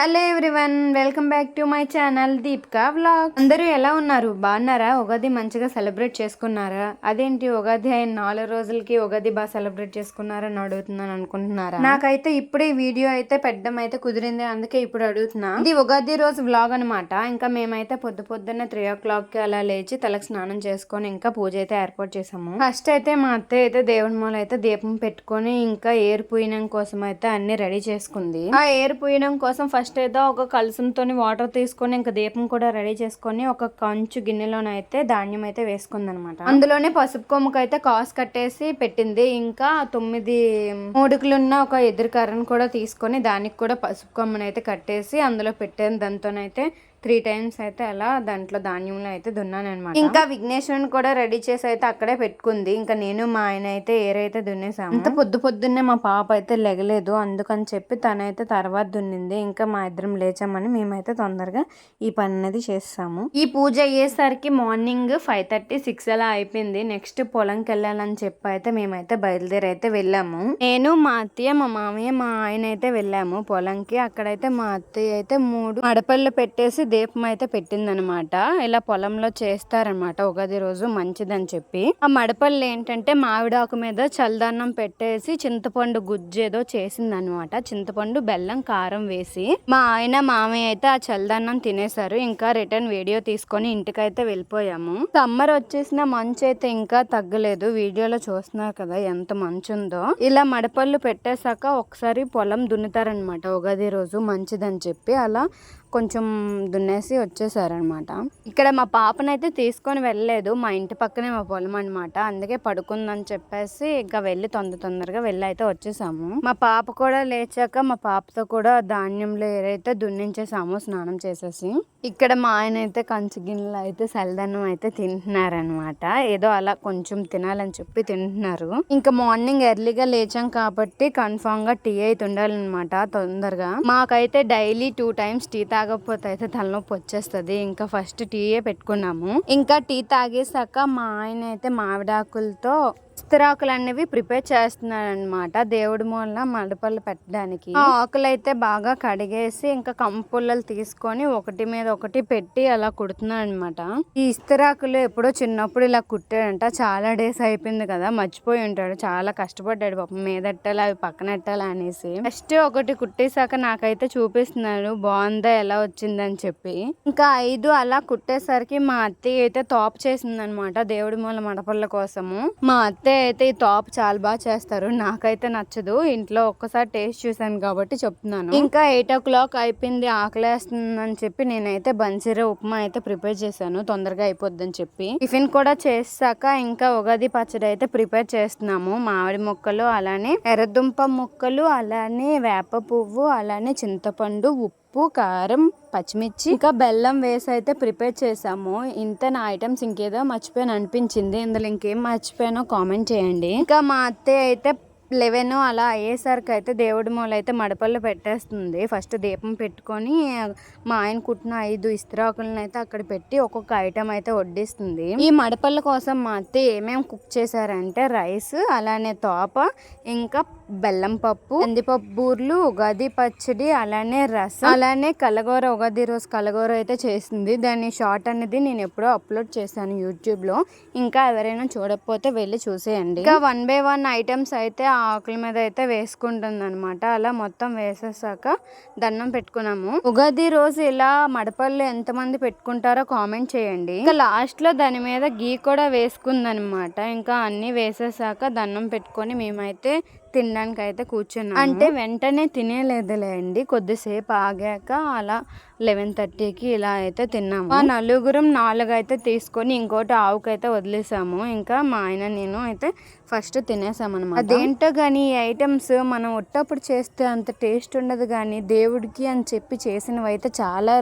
Hello everyone welcome back to my channel Deepika vlog అందరూ ఎలా ఉన్నారు? బాగున్నారా? ఉగాది మంచిగా సెలబ్రేట్ చేసుకున్నారా? అదేంటి ఉగాది అయిన నాలుగు రోజులకి ఉగాది బాగా సెలబ్రేట్ చేసుకున్నారని అడుగుతున్నాను అనుకుంటున్నారా? నాకైతే ఇప్పుడే ఈ వీడియో అయితే పెట్టడం అయితే కుదిరింది అందుకే ఇప్పుడు అడుగుతున్నా. ఇది ఉగాది రోజు వ్లాగ్ అనమాట ఇంకా మేమైతే పొద్దు పొద్దున్న త్రీ ఓ క్లాక్కి అలా లేచి తలకు స్నానం చేసుకొని ఇంకా పూజ అయితే ఏర్పాటు చేసాము ఫస్ట్ అయితే మా అత్త అయితే దేవుడి మూల అయితే దీపం పెట్టుకొని ఇంకా ఏరు పూయడం కోసం అయితే అన్ని రెడీ చేసుకుంది. ఆ ఏరు పూయడం కోసం ఫస్ట్ అయితే ఒక కలసంతో వాటర్ తీసుకొని ఇంకా దీపం కూడా రెడీ చేసుకొని ఒక కంచు గిన్నెలోనైతే ధాన్యం అయితే వేసుకుంది అనమాట అందులోనే పసుపు కొమ్ముకు అయితే కాసు కట్టేసి పెట్టింది. ఇంకా తొమ్మిది మూడుకులున్న ఒక ఎదురు కర్రను కూడా తీసుకొని దానికి కూడా పసుపు కొమ్మను అయితే కట్టేసి అందులో పెట్టాను. దాంతోనైతే త్రీ టైమ్స్ అయితే అలా దాంట్లో ధాన్యంలో అయితే దున్నాను అనమాట ఇంకా విఘ్నేశ్వరుని కూడా రెడీ చేసి అయితే అక్కడే పెట్టుకుంది. ఇంకా నేను మా ఆయన అయితే ఏరైతే దున్నేసాము. అంత పొద్దు పొద్దున్నే మా పాప అయితే లెగలేదు. అందుకని చెప్పి తనైతే తర్వాత దున్నింది. ఇంకా మా ఇద్దరం లేచామని మేమైతే తొందరగా ఈ పని అనేది చేస్తాము. ఈ పూజ అయ్యేసరికి మార్నింగ్ ఫైవ్ థర్టీ సిక్స్ అలా అయిపోయింది. నెక్స్ట్ పొలంకి వెళ్ళాలని చెప్పి అయితే మేమైతే బయలుదేరి అయితే వెళ్ళాము. నేను మా అత్తయ్య మా మామయ్య మా ఆయన అయితే వెళ్ళాము పొలంకి. అక్కడైతే మా అత్తయ్య అయితే మూడు మడపళ్ళు పెట్టేసి దీపం అయితే పెట్టిందనమాట. ఇలా పొలంలో చేస్తారనమాట. ఉగాది రోజు మంచిదని చెప్పి. ఆ మడపళ్ళు ఏంటంటే మామిడాకు మీద చల్దన్నం పెట్టేసి చింతపండు గుజ్జేదో చేసిందనమాట. చింతపండు బెల్లం కారం వేసి. మా ఆయన మామయ్య అయితే ఆ చల్దన్నం తినేశారు. ఇంకా రిటర్న్ వీడియో తీసుకొని ఇంటికైతే వెళ్ళిపోయాము. సమ్మర్ వచ్చేసిన మంచు అయితే ఇంకా తగ్గలేదు. వీడియోలో చూస్తున్నారు కదా ఎంత మంచు ఉందో. ఇలా మడపళ్ళు పెట్టేశాక ఒకసారి పొలం దున్నుతారనమాట. ఉగాది రోజు మంచిదని చెప్పి. అలా కొంచెం దున్నేసి వచ్చేసారనమాట. ఇక్కడ మా పాపనైతే తీసుకొని వెళ్ళలేదు. మా ఇంటి పక్కనే మా పొలం అనమాట అందుకే పడుకుందని చెప్పేసి ఇంకా వెళ్ళి తొందర తొందరగా వెళ్ళి అయితే వచ్చేసాము. మా పాప కూడా లేచాక మా పాపతో కూడా ధాన్యంలో ఏదైతే దున్నించేసాము స్నానం చేసేసి. ఇక్కడ మా ఆయన అయితే కంచి గిన్నెలు అయితే సలదన్నం అయితే తింటున్నారనమాట. ఏదో అలా కొంచెం తినాలని చెప్పి తింటున్నారు. ఇంకా మార్నింగ్ ఎర్లీగా లేచాం కాబట్టి కన్ఫామ్గా టీ అయితే ఉండాలన్నమాట తొందరగా. మాకైతే డైలీ టూ టైమ్స్ టీ తాగకపోతే అయితే తలనొప్పి వచ్చేస్తుంది. ఇంకా ఫస్ట్ టీయే పెట్టుకున్నాము. ఇంకా టీ తాగేసాక మా ఆయన అయితే మామిడాకులతో ఇస్తరాకులు అనేవి ప్రిపేర్ చేస్తున్నాడు అనమాట దేవుడి మూల మడపలు పెట్టడానికి. ఆ. ఆకులు అయితే బాగా కడిగేసి ఇంకా కంపుల్లలు తీసుకొని ఒకటి మీద ఒకటి పెట్టి అలా కుడుతున్నాడు అనమాట ఈ ఇస్తరాకులు ఎప్పుడో చిన్నప్పుడు ఇలా కుట్టాడంట. చాలా డేస్ అయిపోయింది కదా మర్చిపోయి ఉంటాడు. చాలా కష్టపడ్డాడు పాపం. మీదెట్టాలి అవి పక్కన ఎట్టాలి అనేసి. ఫస్ట్ ఒకటి కుట్టేశాక నాకైతే చూపిస్తున్నాడు. బాగుందా ఎలా వచ్చిందని చెప్పి. ఇంకా ఐదు అలా కుట్టేసరికి మా అత్తయ్య అయితే టాప్ చేసింది అనమాట దేవుడి మూల మడపళ్ళ కోసము. మా అత్తయ్య అయితే ఈ టాప్ చాలా బాగా చేస్తారు. నాకైతే నచ్చదు. ఇంట్లో ఒక్కసారి టేస్ట్ చూసాను కాబట్టి చెప్తున్నాను. ఇంకా ఎయిట్ ఓ క్లాక్ అయిపోయింది. ఆకలేస్తుందని చెప్పి నేనైతే బన్సీర ఉప్మా అయితే ప్రిపేర్ చేశాను. తొందరగా అయిపోద్దని చెప్పి. టిఫిన్ కూడా చేసాక ఇంకా ఉగాది పచ్చడి అయితే ప్రిపేర్ చేస్తున్నాము. మామిడి ముక్కలు అలానే ఎర్రదుంప ముక్కలు అలానే వేప పువ్వు అలానే చింతపండు ఉప్పు ఉప్పు కారం పచ్చిమిర్చి ఇంకా బెల్లం వేసి అయితే ప్రిపేర్ చేసాము ఇంత నా ఐటమ్స్ ఇంకేదో మర్చిపోయాను అనిపించింది. ఇందులో ఇంకేం మర్చిపోయానో కామెంట్ చేయండి. ఇంకా మా అత్తయ్య అయితే లెవెన్ అలా అయ్యేసరికి అయితే దేవుడి మూల అయితే మడపల్లో పెట్టేస్తుంది. ఫస్ట్ దీపం పెట్టుకొని మా ఆయన కుట్టిన ఐదు ఇస్త్రాకులను అయితే అక్కడ పెట్టి ఒక్కొక్క ఐటమ్ అయితే వడ్డిస్తుంది. ఈ మడపల్ల కోసం మా అత్త ఏమేమి కుక్ చేశారంటే రైస్ అలానే తోప ఇంకా బెల్లం పప్పు కందిపప్పు బూర్లు ఉగాది పచ్చడి అలానే రసం అలానే కలగూర ఉగాది రోజు కలగూర అయితే చేసింది. దాని షార్ట్ అనేది నేను ఎప్పుడో అప్లోడ్ చేశాను యూట్యూబ్లో ఇంకా ఎవరైనా చూడకపోతే వెళ్ళి చూసేయండి. ఇంకా వన్ బై వన్ ఐటమ్స్ అయితే ఆ ఆకుల మీద అయితే వేసుకుంటుంది అనమాట అలా మొత్తం వేసేసాక దండం పెట్టుకున్నాము. ఉగాది రోజు ఇలా మడపళ్ళు ఎంతమంది పెట్టుకుంటారో కామెంట్ చేయండి. ఇంకా లాస్ట్లో దాని మీద గీ కూడా వేసుకుందనమాట ఇంకా అన్ని వేసేసాక దండం పెట్టుకొని మేమైతే తినడానికి అయితే కూర్చున్నాను అంటే వెంటనే తినేలేదులే అండి కొద్దిసేపు ఆగాక అలా లెవెన్ థర్టీకి ఇలా అయితే తిన్నాము. ఆ నలుగురం నాలుగు అయితే తీసుకొని ఇంకోటి ఆవుకైతే వదిలేసాము. ఇంకా మా ఆయన నేను అయితే ఫస్ట్ తినేసామన్నమాట. అదేంటో కానీ ఈ ఐటమ్స్ మనం ఉట్టప్పుడు చేస్తే అంత టేస్ట్ ఉండదు కానీ దేవుడికి అని చెప్పి చేసినవి అయితే చాలా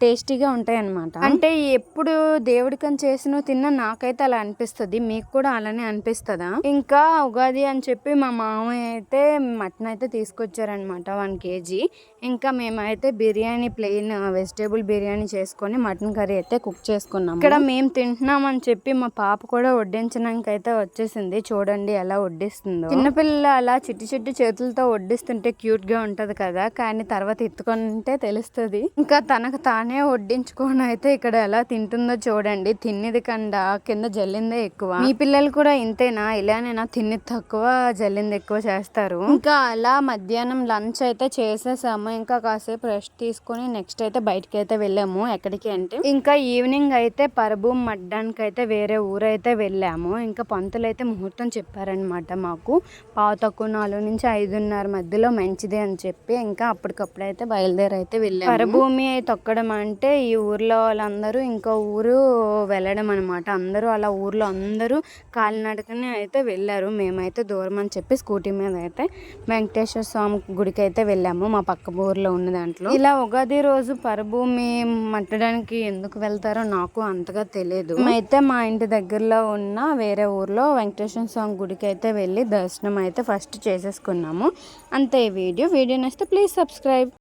టేస్టీగా ఉంటాయి అన్నమాట అంటే ఎప్పుడు దేవుడికని చేసిన తిన్నా నాకైతే అలా అనిపిస్తుంది. మీకు కూడా అలానే అనిపిస్తుందా? ఇంకా ఉగాది అని చెప్పి మా మామయ్య అయితే మటన్ అయితే తీసుకొచ్చారనమాట వన్ కేజీ. ఇంకా మేమైతే బిర్యానీ ప్లెయిన్ వెజిటేబుల్ బిర్యానీ చేసుకొని మటన్ కర్రీ అయితే కుక్ చేసుకున్నాం ఇక్కడ మేము తింటున్నాం అని చెప్పి మా పాప కూడా వడ్డించడానికి అయితే వచ్చేసింది. చూడండి ఎలా వడ్డిస్తుందో. చిన్నపిల్లలు అలా చిట్టి చిట్టి చేతులతో వడ్డిస్తుంటే క్యూట్గా ఉంటది కదా. కానీ తర్వాత ఎత్తుకుంటే తెలుస్తుంది. ఇంకా తనకు తానే వడ్డించుకొని అయితే ఇక్కడ ఎలా తింటుందో చూడండి. తిన్నిది కండా కింద జల్లిందే ఎక్కువ. మీ పిల్లలు కూడా ఇంతేనా? ఇలానేనా? తిన్ని తక్కువ జల్లింది ఎక్కువ చేస్తారు. ఇంకా అలా మధ్యాహ్నం లంచ్ అయితే చేసేసాము. ఇంకా కాసేపు రెస్ట్ తీసుకొని నెక్స్ట్ అయితే బయటకి అయితే వెళ్ళాము. ఎక్కడికి అంటే? ఇంకా ఈవినింగ్ అయితే పరబు మడ్డానికి అయితే వేరే ఊరైతే వెళ్ళాము. ఇంకా పంతులు అయితే ముహూర్తం చెప్పారనమాట మాకు. పావు తక్కువ నాలుగు నుంచి ఐదున్నర మధ్యలో మంచిది అని చెప్పి ఇంకా అప్పటికప్పుడు అయితే బయలుదేరి అయితే వెళ్ళాము. పరభూమి తొక్కడం అంటే ఈ ఊర్లో వాళ్ళందరూ ఇంకో ఊరు వెళ్ళడం అనమాట అందరూ అలా ఊర్లో అందరూ కాలినడకనే అయితే వెళ్ళారు. మేమైతే దూరం అని చెప్పి స్కూటీ మీద అయితే వెంకటేశ్వర స్వామి గుడికి అయితే వెళ్ళాము. మా పక్క ఊర్లో ఉన్న దాంట్లో. ఇలా ఉగాది రోజు పరభూమి మట్టడానికి ఎందుకు వెళ్తారో నాకు అంతగా తెలియదు అయితే మా ఇంటి దగ్గరలో ఉన్న వేరే ఊర్లో వెంకటేశ్వర స్వామి గుడికి అయితే వెళ్ళి దర్శనం అయితే ఫస్ట్ చేసేసుకున్నాము. అంతే ఈ వీడియో. వీడియో నచ్చితే ప్లీజ్ సబ్స్క్రైబ్.